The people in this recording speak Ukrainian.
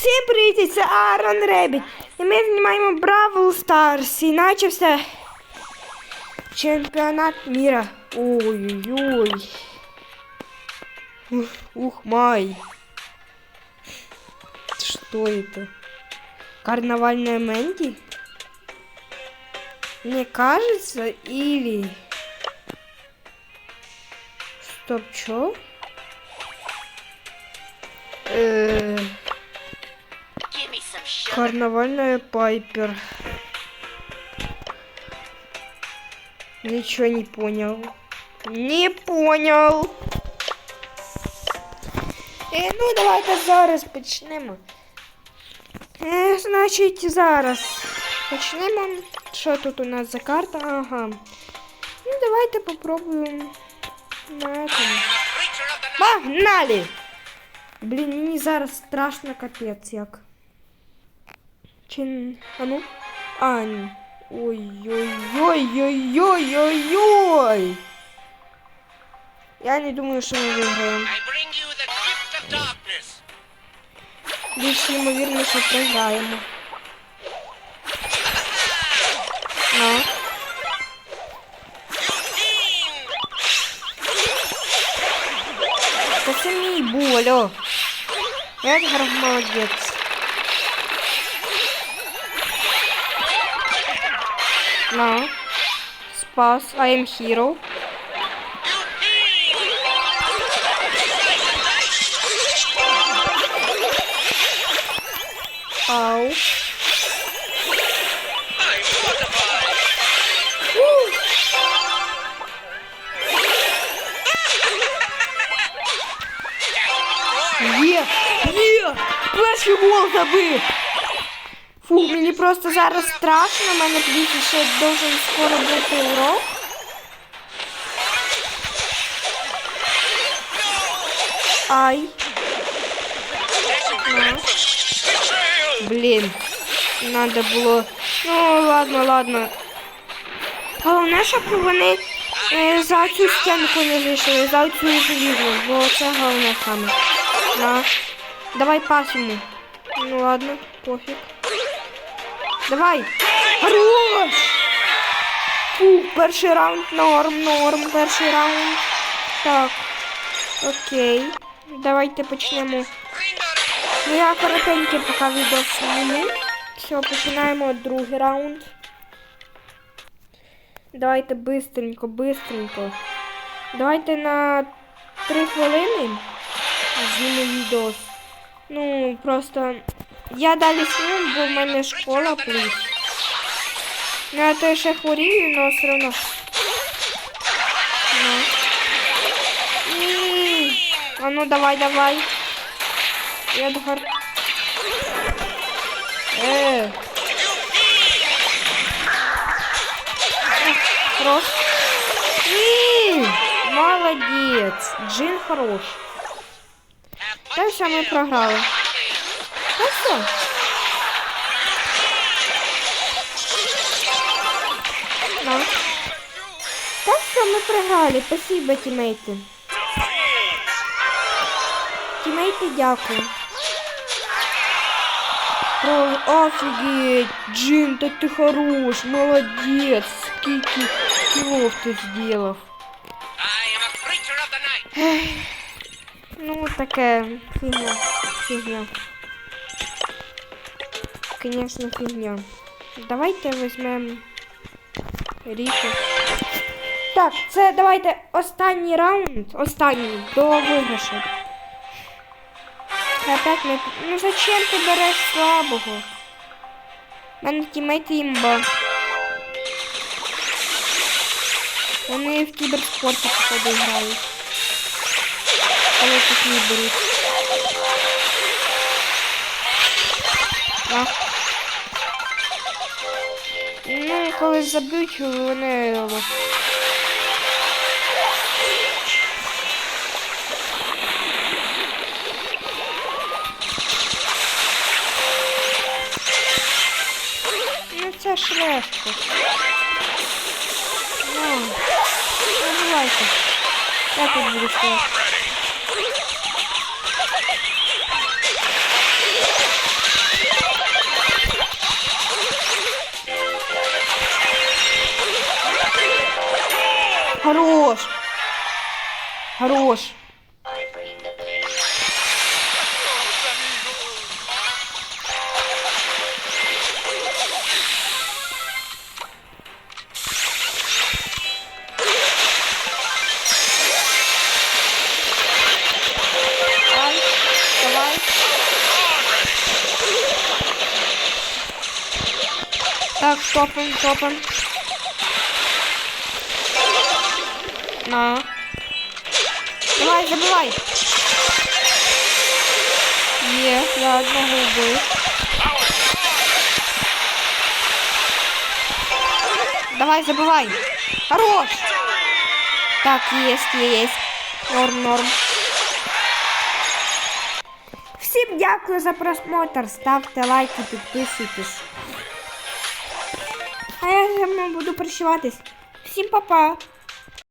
Всім привіт, це Аарон Ребіт. І ми знімаємо Бравл Старс. І начався чемпіонат міра. Ой-ой-ой. Ух, ух май. Что это? Карнавальная Мэнди? Мне кажется, или... Стоп, чё? Э... Give me some sugar. Карнавальная Пайпер. Ничего не понял. Не понял. Е, ну, давайте зараз почнемо. Е, значить, зараз почнемо. Що тут у нас за карта? Ага. Ну, давайте попробуємо на этом. Creature of the night. Погнали! Блін, мені зараз страшно капець як. Чи... н- А ну? А, ні. Ой-ой-ой-ой-ой-ой-ой! Я не думаю, що ми виграємо. I bring you the gift of darkness. Більш ймовірно, що програємо. Ну. Та це мій був, алло. Едгар молодець. На. Спас. I am hero. Ау. Є! Є! Перший гол забив! Фу, мені просто зараз страшно, мене більше ще должен скоро бути урок. Ай. На. Блін. Надо було. Ну, ладно, ладно. Головне, щоб вони е, за цю стінку не зайшли, за цю желізну, бо це головне саме. На. Давай пас йому. Ну ладно, пофіг. Давай. Хорош! Фу, перший раунд норм, норм, перший раунд. Так. Окей. Давайте почнемо. Ну я коротеньке поки відео зніму. Все, починаємо другий раунд. Давайте бистренько, бистренько. Давайте на 3 хвилини зніму відео. Ну, просто я далі зніму, бо в мене школа плюс. Ну, я то ще хворію, але все одно. Ну. А ну давай, давай. Едгар. Э. Хорош. М, Молодец. Джин хорош. Та все, ми програли. Та все. Да. Та все, ми програли. Спасибо, тімейти. Тімейти, дякую. Про... Офігеть, Джин, та ти хорош, молодець. Скільки кілов ти зробив. Ну, таке фігня. Фігня. Конечно, фігня. Давайте візьмемо Ріку. Так, це давайте останній раунд. Останній до виграшу. Опять ми... Ну зачем ти береш слабого? У мене тімейт імба. Вони в кіберспорті походу грають. Але такі беруть. Так. Коли заб'ють, вони Ну це ж легко. Ну, ну давайте. Я тут буду стояти. Хорош. Хорош. Так, топим, топим. На. Давай, забивай. Є, я одного вбив. Давай, забивай. Хорош. Так, есть, есть. Норм, норм. Всім дякую за просмотр. Ставте лайки, підписуйтесь. А я з буду прощаватись. Всім па-па.